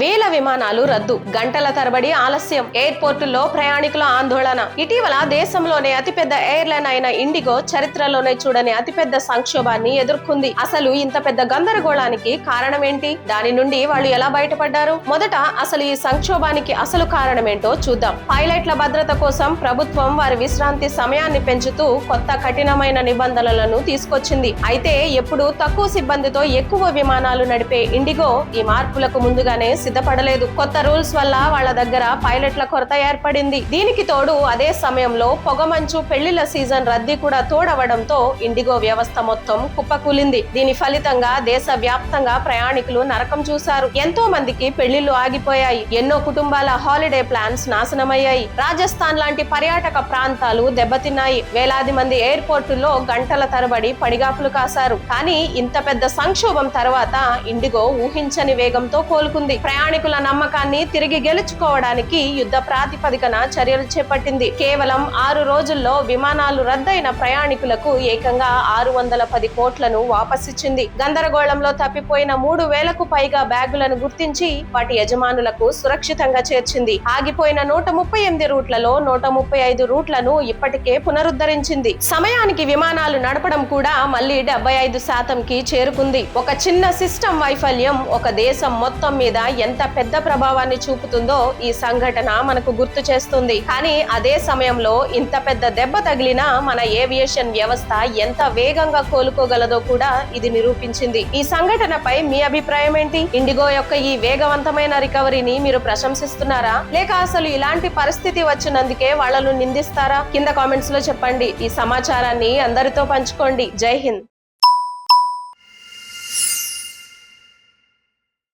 వేల విమానాలు రద్దు. గంటల తరబడి ఆలస్యం. ఎయిర్పోర్టుల్లో ప్రయాణికుల ఆందోళన. ఇటీవల దేశంలోనే అతిపెద్ద ఎయిర్లైన్ అయిన ఇండిగో చరిత్రలోనే చూడని అతిపెద్ద సంక్షోభాన్ని ఎదుర్కొంది. అసలు ఇంత పెద్ద గందరగోళానికి కారణం ఏంటి దాని నుండి వాళ్ళు ఎలా బయటపడ్డారు? మొదట అసలు ఈ సంక్షోభానికి అసలు కారణమేంటో చూద్దాం. పైలట్ల భద్రత కోసం ప్రభుత్వం వారి విశ్రాంతి సమయాన్ని పెంచుతూ కొత్త కఠినమైన నిబంధనలను తీసుకొచ్చింది. అయితే ఎప్పుడు తక్కువ సిబ్బందితో ఎక్కువ విమానాలు నడిపే ఇండిగో ఈ మార్పులకు ముందుగానే సిద్ధపడలేదు. కొత్త రూల్స్ వల్ల వాళ్ళ దగ్గర పైలట్ల కొరత ఏర్పడింది. దీనికి తోడు అదే సమయంలో పొగమంచు పెళ్ళిళ్ళ సీజన్ రద్దీ కూడా తోడవడంతో ఇండిగో వ్యవస్థ మొత్తం కుప్పకూలింది. దీని ఫలితంగా దేశ వ్యాప్తంగా ప్రయాణికులు నరకం చూశారు. ఎంతో మందికి పెళ్ళిళ్ళు ఆగిపోయాయి. ఎన్నో కుటుంబాల హాలిడే ప్లాన్స్ నాశనమయ్యాయి. రాజస్థాన్ లాంటి పర్యాటక ప్రాంతాలు దెబ్బతిన్నాయి. వేలాది మంది ఎయిర్పోర్టుల్లో గంటల తరబడి పడిగాపులు కాశారు. కానీ ఇంత పెద్ద సంక్షోభం తర్వాత ఇండిగో ఊహించని వేగంతో కోలుకుంది. ప్రయాణికుల నమ్మకాన్ని తిరిగి గెలుచుకోవడానికి యుద్ధ ప్రాతిపదికన చర్యలు చేపట్టింది. కేవలం ఆరు రోజుల్లో విమానాలు రద్దయిన ప్రయాణికులకు ఏకంగా ఆరు వందల పది కోట్లను వాపసిచ్చింది. గందరగోళంలో తప్పిపోయిన మూడు వేలకు పైగా బ్యాగులను గుర్తించి వాటి యజమానులకు సురక్షితంగా చేర్చింది. ఆగిపోయిన నూట ముప్పై ఎనిమిది రూట్లలో నూట ముప్పై ఐదు రూట్లను ఇప్పటికే పునరుద్ధరించింది. సమయానికి విమానాలు నడపడం కూడా మళ్ళీ డెబ్బై ఐదు శాతంకి చేరుకుంది. ఒక చిన్న సిస్టమ్ వైఫల్యం ఒక దేశం మొత్తం మీద ఎంత పెద్ద ప్రభావాన్ని చూపుతుందో ఈ సంఘటన మనకు గుర్తు చేస్తుంది. కానీ అదే సమయంలో ఇంత పెద్ద దెబ్బ తగిలినా మన ఏవియేషన్ వ్యవస్థ ఎంత వేగంగా కోలుకోగలదో కూడా ఇది నిరూపించింది. ఈ సంఘటనపై మీ అభిప్రాయం ఏంటి? ఇండిగో యొక్క ఈ వేగవంతమైన రికవరీని మీరు ప్రశంసిస్తున్నారా? లేక అసలు ఇలాంటి పరిస్థితి వచ్చినందుకే వాళ్ళను నిందిస్తారా? కింద కామెంట్స్లో చెప్పండి. ఈ సమాచారాన్ని అందరితో పంచుకోండి. జై హింద్.